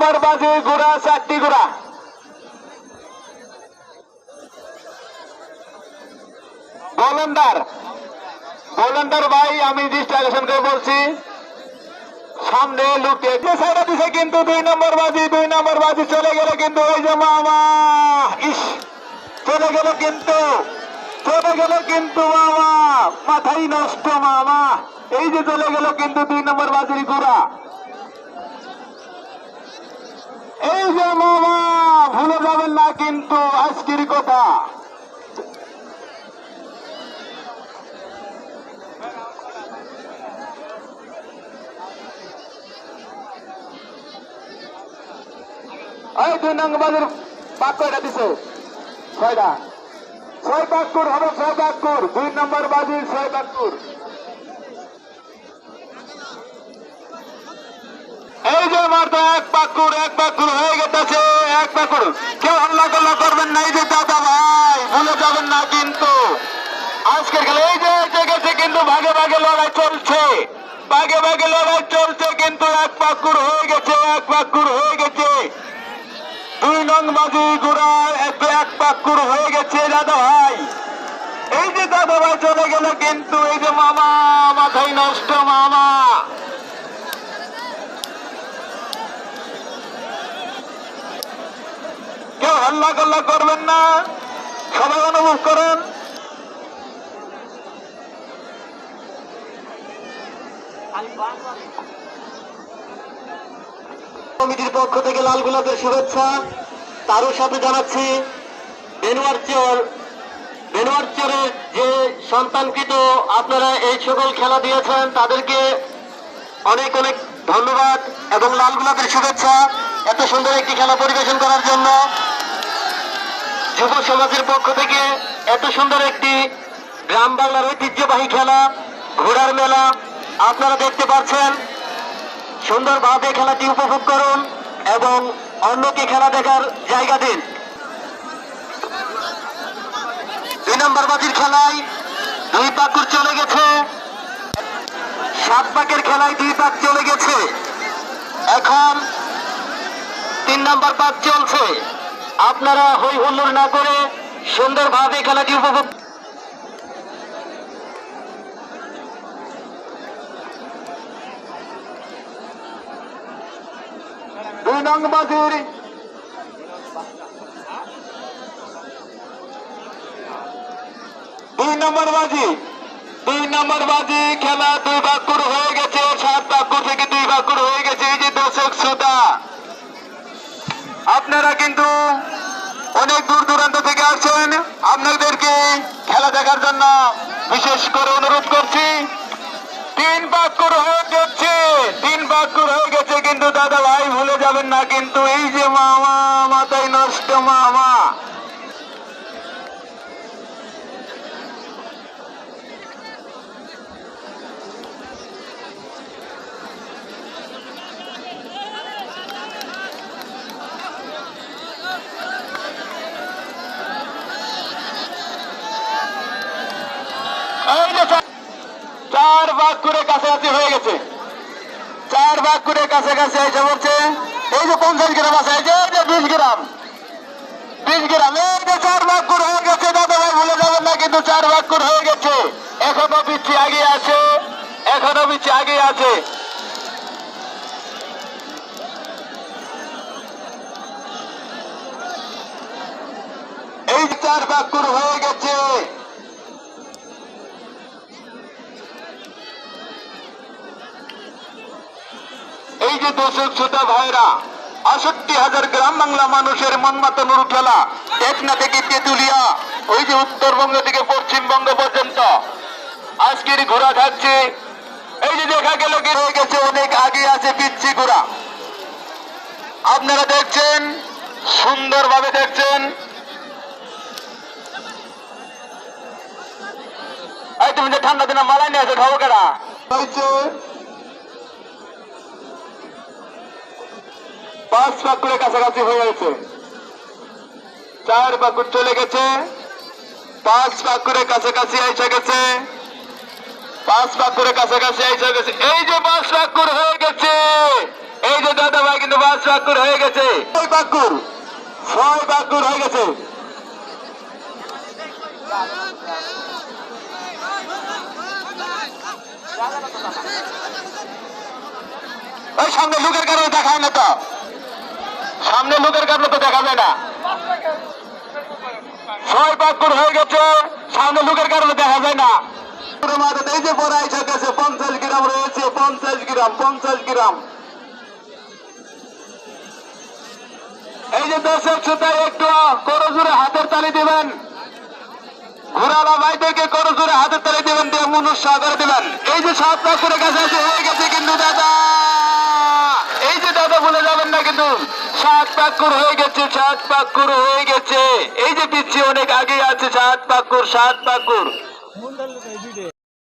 নম্বর বাজি ঘোড়া, চারটি ঘোড়া। গোলন্দার গোলন্দার ভাই, আমি ডিস্ট্রাকশন করে বলছি, সামনে লুটে সাইডে দিছে কিন্তু দুই নম্বর বাজি, দুই নম্বর বাজি চলে গেল কিন্তু ওই যে মামা। ইস, চলে গেল কিন্তু, চলে গেল কিন্তু মামা। মাথাই নষ্ট মামা। এই যে চলে গেল কিন্তু দুই নম্বর বাজির গুড়া এই যে মামা, ভুলে যাবেন না কিন্তু আজকের কথা। এই দুই নম্বর বাজির পাক কয়টা দিছে। ছয়টা। ছয় বাক্কুর হবে ছয় বাক্কুর দুই নম্বর বাজির ছয় বাক্কুর এই যে মারতো এক পাকুর এক পাকুর হয়ে গেছে, এক পাকুর কেউ হল্লা কল্লা করবেন না, এই যে দাদা ভাই, ভুলে যাবেন না কিন্তু। আজকের খেলা এই যে গেছে কিন্তু ভাগে ভাগে লড়াই চলছে। ভাগে ভাগে লড়াই চলছে কিন্তু এক পাকুর হয়ে গেছে, এক পাকুর হয়ে গেছে। দুই নং বাজি গুড়া এক পাকুর হয়ে গেছে, দাদা ভাই। এই যে দাদা ভাই চলে গেল কিন্তু, এই যে মামা, মাথায় নষ্ট মামা কেউ হাল্লা কাল্লা করবেন না। সবাই অনুভব করেন। কমিটির পক্ষ থেকে লাল গোলাপের শুভেচ্ছা। তারও সাথে জানাচ্ছি বেনুয়ারচর বেনুয়ারচরের যে সন্তানকৃত আপনারা এই সকল খেলা দিয়েছেন, তাদেরকে অনেক অনেক ধন্যবাদ এবং লাল গোলাপের শুভেচ্ছা। এত সুন্দর একটি খেলা পরিবেশন করার জন্য। যুব সমাজের পক্ষ থেকে এত সুন্দর একটি গ্রাম বাংলার ঐতিহ্যবাহী খেলা, ঘোড়ার মেলা, আপনারা দেখতে পাচ্ছেন। সুন্দরভাবে খেলাটি উপভোগ করুন এবং অন্যকে খেলা দেখার জায়গা দিন। দুই নম্বর বাজির খেলায় দুই পাকুর চলে গেছে। সাত পাকের খেলায় দুই পাক চলে গেছে। এখন তিন নম্বর পাক চলছে। আপনারা হই হুল্লোড় না করে সুন্দরভাবে খেলাটি উপভোগ দুই নম্বর বাজি। দুই নম্বর বাজি খেলা দুই বাকুর হয়ে গেছে সাত বাকুর থেকে দুই বাকুর হয়ে গেছে এই যে দর্শক শ্রোতা আপনারা কিন্তু অনেক দূর দূরান্ত থেকে আসছেন। আপনাদেরকে খেলা দেখার জন্য বিশেষ করে অনুরোধ করছি। তিন বাক্যর হয়ে যাচ্ছে, তিন বাক্যর হয়ে গেছে কিন্তু দাদা ভাই ভুলে যাবেন না, কিন্তু এই যে মামা মাথায় নষ্ট মামা এই যে চার- চার ভাগ করে কাছাকাছি হয়ে গেছে। চার ভাগ করে কাছাকাছি এসে পড়ছে। এই যে পঞ্চাশ গ্রাম আছে, এই যে বিশ গ্রাম। বিশ গ্রাম, এই যে চার ভাগ করে হয়ে গেছে, দাদা ভাই ভুলে যাবেন না, কিন্তু চার ভাগ করে হয়ে গেছে। এখনও বিচ্ছি আগে আছে, এখনও বিচ্ছি আগে আছে। এই চার ভাগ করে হয়ে গেছে। যে দর্শক শ্রোতা ভাইরা আষট্টি হাজার গ্রাম বাংলা মানুষের মন মাতানোর খেলা টেকনা থেকে তেতুলিয়া, ওই যে উত্তরবঙ্গ থেকে পশ্চিমবঙ্গ পর্যন্ত। আজকের ঘোড়া থাকছে এই যে দেখা গেল কি হয়ে গেছে, অনেক আগে আছে পিচ্ছি ঘোড়া। আপনারা দেখছেন, সুন্দরভাবে দেখছেন। এই তুমি যে ঠান্ডা দিনে মালাই নিয়ে আসো খাব কেনা পাঁচ পাকুড়ের কাছাকাছি হয়ে গেছে। চার পাকুড় চলে গেছে। পাঁচ পাকুড়ের কাছাকাছি এসে গেছে। পাঁচ পাকুড়ের কাছাকাছি এসে গেছে। এই যে পাঁচ পাকুড় হয়ে গেছে। এই যে দাদা ভাই কিন্তু পাঁচ পাকুর হয়ে গেছে। ছয় পাকুর ছয় পাকুর হয়ে গেছে। ওই সামনে লোকের কারণে দেখায় না তো। সামনে লোকের কারণে তো দেখা যায় না। ছয় পাকুর হয়ে গেছে সামনে লোকের কারণে দেখা যায় না। এই যে বড় আইসা গেছে পঞ্চাশ গ্রাম রয়েছে পঞ্চাশ গ্রাম পঞ্চাশ গ্রাম। এই যে দর্শক শ্রোতা একটু করজোরে হাতের তালি দিবেন। ঘোরালা ভাই করজোরে হাতের তালি দিবেন দিয়ে মনুষ্য করে দিবেন। এই যে সাত পাক করে কাছাকাছি হয়ে গেছে কিন্তু দাদা। এই যে দাদা বলে যাবেন না কিন্তু। সাত পাকুর হয়ে গেছে, সাত পাকুর হয়ে গেছে। এই যে পিছিয়ে অনেক আগে আছে, সাত পাকুর সাত পাকুর।